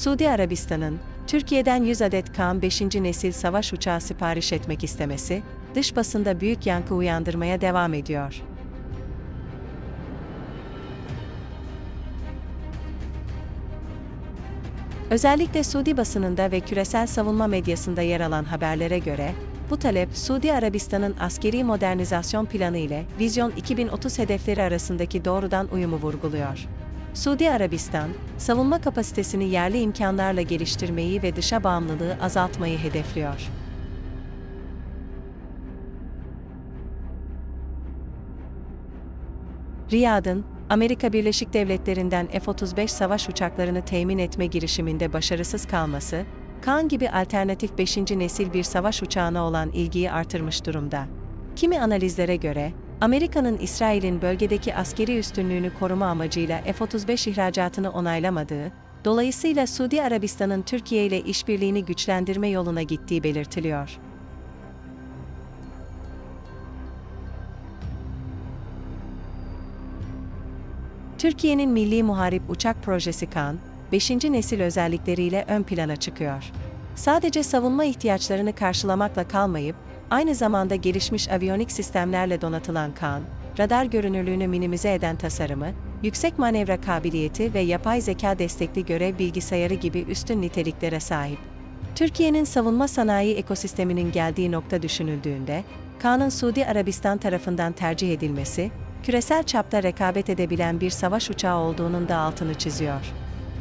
Suudi Arabistan'ın Türkiye'den 100 adet Kaan 5. nesil savaş uçağı sipariş etmek istemesi, dış basında büyük yankı uyandırmaya devam ediyor. Özellikle Suudi basınında ve küresel savunma medyasında yer alan haberlere göre, bu talep Suudi Arabistan'ın askeri modernizasyon planı ile Vizyon 2030 hedefleri arasındaki doğrudan uyumu vurguluyor. Suudi Arabistan, savunma kapasitesini yerli imkanlarla geliştirmeyi ve dışa bağımlılığı azaltmayı hedefliyor. Riyad'ın, Amerika Birleşik Devletleri'nden F-35 savaş uçaklarını temin etme girişiminde başarısız kalması, Kaan gibi alternatif 5. nesil bir savaş uçağına olan ilgiyi artırmış durumda. Kimi analizlere göre, Amerika'nın İsrail'in bölgedeki askeri üstünlüğünü koruma amacıyla F-35 ihracatını onaylamadığı, dolayısıyla Suudi Arabistan'ın Türkiye ile işbirliğini güçlendirme yoluna gittiği belirtiliyor. Türkiye'nin Milli Muharip Uçak Projesi KAN, 5. nesil özellikleriyle ön plana çıkıyor. Sadece savunma ihtiyaçlarını karşılamakla kalmayıp, aynı zamanda gelişmiş aviyonik sistemlerle donatılan KAN, radar görünürlüğünü minimize eden tasarımı, yüksek manevra kabiliyeti ve yapay zeka destekli görev bilgisayarı gibi üstün niteliklere sahip. Türkiye'nin savunma sanayi ekosisteminin geldiği nokta düşünüldüğünde, Kaan'ın Suudi Arabistan tarafından tercih edilmesi, küresel çapta rekabet edebilen bir savaş uçağı olduğunun da altını çiziyor.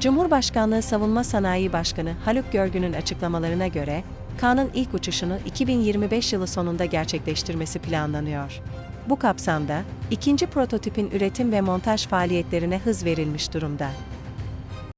Cumhurbaşkanlığı Savunma Sanayi Başkanı Haluk Görgün'ün açıklamalarına göre, Kaan'ın ilk uçuşunu 2025 yılı sonunda gerçekleştirmesi planlanıyor. Bu kapsamda, ikinci prototipin üretim ve montaj faaliyetlerine hız verilmiş durumda.